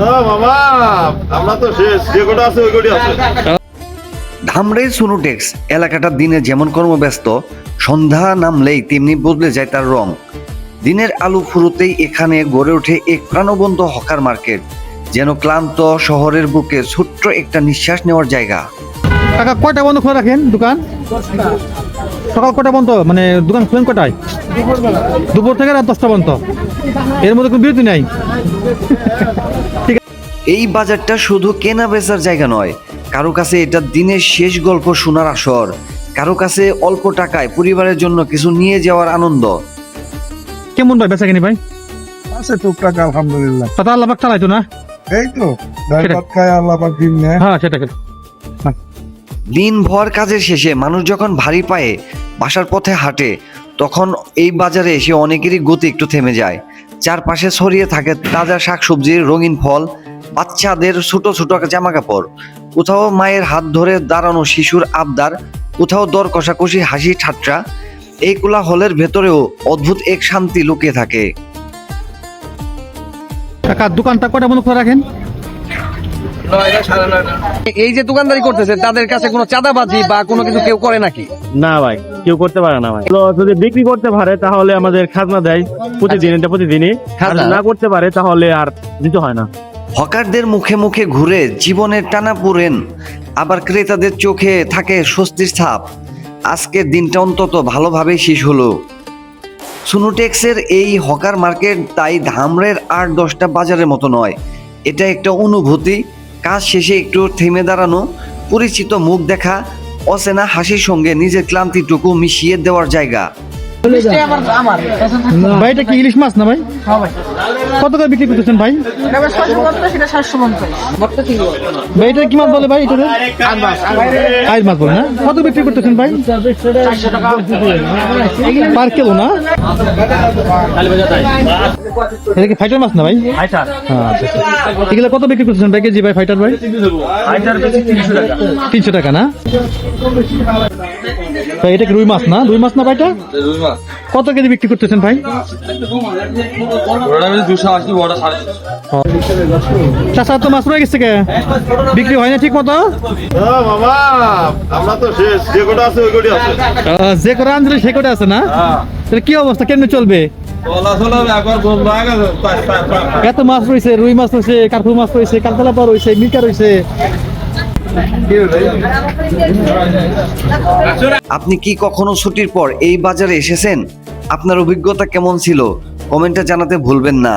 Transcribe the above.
মামা আমরা তো শেষ যে কটা আছে ওই কটি আছে। ধামরাই সুনুটেক্স এলাকাটা দিনে যেমন কর্মব্যস্ত সন্ধ্যা নামলেই তেমনি বদলে যায় তার রং। দিনের আলো ফুরোতেই এখানে গড়ে ওঠে এক প্রাণবন্ত হকার মার্কেট যেন ক্লান্ত শহরের বুকে ছোট্ট একটা নিঃশ্বাস নেওয়ার জায়গা। কাকা কয়টা বন্ধ খোলা রাখেন দোকান? সকাল কটা বন্ধ? মানে দোকান খুলেন কটায়? দুপুর থেকে রাত দশটা বন্ধ এর মধ্যে কোনো বিরতি নাই। এই বাজারটা শুধু কেনা বেচার জায়গা নয় কারও কাছে এটা দিনের শেষ গল্প শোনার আসর কারও কাছে অল্প টাকায় পরিবারের জন্য কিছু নিয়ে যাওয়ার আনন্দ। কেমন ভাই বেচা কিনি ভাই? আছে টুকটাক আলহামদুলিল্লাহ। তা আল্লাহ পাক চালাইতো না? এই তো সেটাই। ভাত খায় আল্লাহ পাক দিন নেয়। হ্যাঁ সেটা সেটা। দিনভর কাজের শেষে মানুষ যখন ভারী পায়ে বাসার পথে হাঁটে তখন এই বাজারে এসে অনেকেরই গতি একটু থেমে যায়। চারপাশে ছড়িয়ে থাকে তাজা শাকসবজির রঙিন ফল, বাচ্চাদের ছোট ছোট জামা কাপড় কোথাও মায়ের হাত ধরে দাঁড়ানো শিশুর আবদার, কোথাও দর কষাকষি হাসি ঠাট্টা, এই কোলাহলের ভেতরেও অদ্ভুত এক শান্তি লুকিয়ে থাকে। কাকা, দোকানটা কয়টা বন্ধ খোলা রাখেন? এই যে দোকানদারি করতেছে তাদের কাছে কোনো চাঁদাবাজি বা কোনো কিছু কেউ করে নাকি? না ভাই কেউ করতে পারে না ভাই। যদি বিক্রি করতে পারে তাহলে আমাদের খাজনা দেয় প্রতিদিন এটা প্রতিদিনই। খাজনা? না করতে পারে তাহলে আর দিতে হয় না। হকারদের মুখে মুখে ঘুরে জীবনের টানা পুরেন আবার ক্রেতাদের চোখে থাকে স্বস্তির ছাপ। আজকের দিনটা অন্তত ভালোভাবে শেষ হলো। সুনুটেক্সের এই হকার মার্কেট তাই ধামরের আট দশটা বাজারের মতো নয়। এটা একটা অনুভূতি। কাজ শেষে একটু থেমে দাঁড়ানো, পরিচিত মুখ দেখা, অচেনা হাসির সঙ্গে নিজের ক্লান্তিটুকু মিশিয়ে দেওয়ার জায়গা। ভাই এটা কি ইলিশ মাছ না ভাই? কত করে বিক্রি করতেছেন ভাই? ভাই এটা কি মাছ বলে ভাই এটা আইস মাছ বলে না? কত বিক্রি করতেছেন ভাই? পার কিলো না? এটা কি ফাইটার মাছ না ভাই? হ্যাঁ, আচ্ছা, আচ্ছা। এগুলো কত বিক্রি করতেছেন ভাই কেজি ভাই ফাইটার ভাই? তিনশো টাকা না? ভাই এটা কি রুই মাছ না? রুই মাছ না ভাইটা? কত কেজি বিক্রি করতেছেন ভাই? চাষা তো মাছ রয়ে গেছে কে? বিক্রি হয় না ঠিক মতো হ্যাঁ যে কটা কটি আনছিলে সে করে আছে না? তাহলে কি অবস্থা? কেমনে চলবে? এত মাছ রয়েছে রুই মাছ রয়েছে কার্পু মাছ রয়েছে কালকালাপা রয়েছে মিকা রয়েছে। আপনি কি কখনো ছুটির পর এই বাজারে এসেছেন? আপনার অভিজ্ঞতা কেমন ছিল? কমেন্টে জানাতে ভুলবেন না।